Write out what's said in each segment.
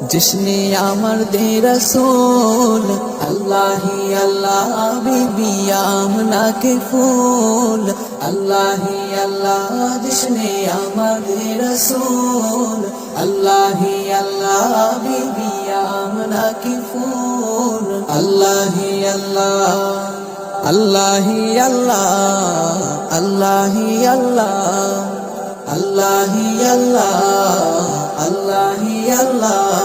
जिसने आमर दे रसूल अल्लाह ही अल्लाह बीबी आमना के फूल अल्लाह ही अल्लाह जिसने आमर दे रसूल अल्लाह ही अल्लाह बीबी आमना के फूल अल्लाह ही अल्लाह अल्लाह ही अल्लाह अल्लाह ही अल्लाह अल्लाह ही अल्लाह আল্লাহি আল্লাহ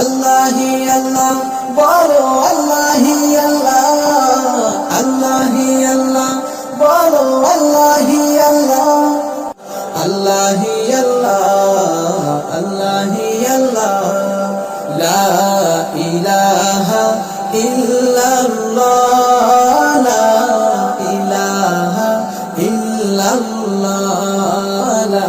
আল্লাহি আল্লাহ, বলো আল্লাহি আল্লাহ আল্লাহি আল্লাহ, বলো আল্লাহি আল্লাহ আল্লাহি আল্লাহ আল্লাহি আল্লাহ, লা ইলাহা ইল্লাল্লাহ, লা ইলাহা ইল্লাল্লাহ, লা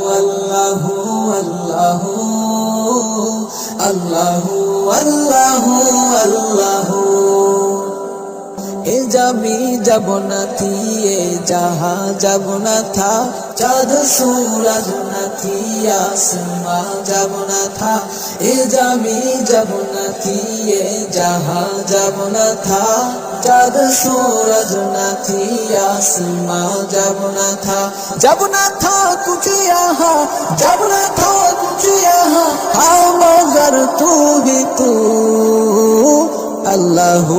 এ যাবি যাব না থি এ যাহা যাব না থা চাঁদ সূরজ না থি আসমা যাব না থা এ যাবি যাব না থি এ যাহা যাব না থা চাঁদ সূরজ না থি আসমা যাব না থা যাব না থা कुछ यहाँ जब न था कुछ यहाँ हाँ मगर तू ही तू अल्लाहू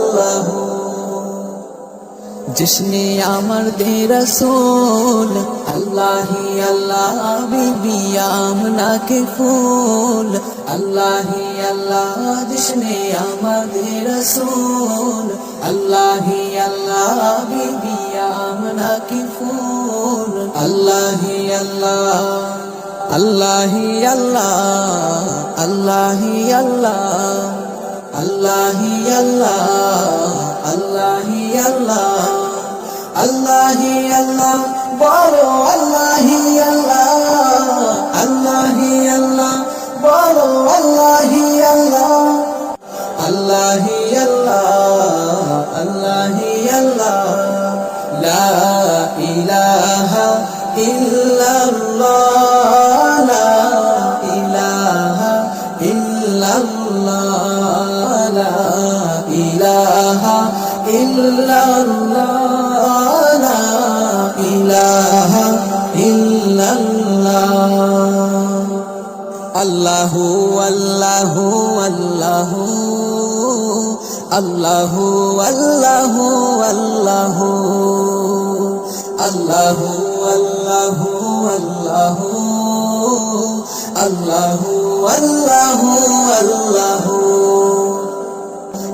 जिसने आमर दे रसूल अल्लाह ही अल्लाह बीबी आमना के फूल अल्लाह ही अल्लाह जिसने आमर दे रसूल अल्लाह ही अल्लाह बीबी आमना के फूल अल्लाह ही अल्लाह अल्लाह ही अल्लाह अल्लाह ही अल्लाह अल्लाह ही अल्लाह अल्लाह ही अल्लाह আল্লাহি আল্লাহ, বলো আল্লাহি আল্লাহ আল্লাহি আল্লাহ, বলো আল্লাহি আল্লাহ আল্লাহি আল্লাহ আল্লাহি আল্লাহ, লা ইলাহা ইল্লাল্লাহ, লা ইলাহা ইল্লাল্লাহ, লা ইলাহা ইল্লাল্লাহ। ইলাহা ইল্লাল্লাহ। আল্লাহু আল্লাহু আল্লাহু আল্লাহু আল্লাহু আল্লাহু আল্লাহু আল্লাহু আল্লাহু আল্লাহু আল্লাহু আল্লাহু।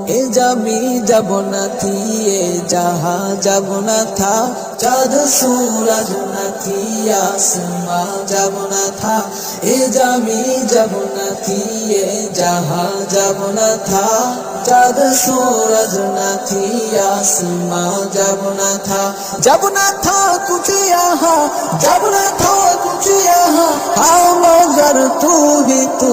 এ যাবি যাব না থি এ যাহা যাব না থা চাঁদ সূরজ না থি আসমা যাব না থা এ যাবি যাব না থি এ যাহা যাব না থা চাঁদ সূরজ না থি আসমা যাব না থা যাব না থা कुछ यहाँ जब न था कुछ यहाँ हाँ मगर तू ही तू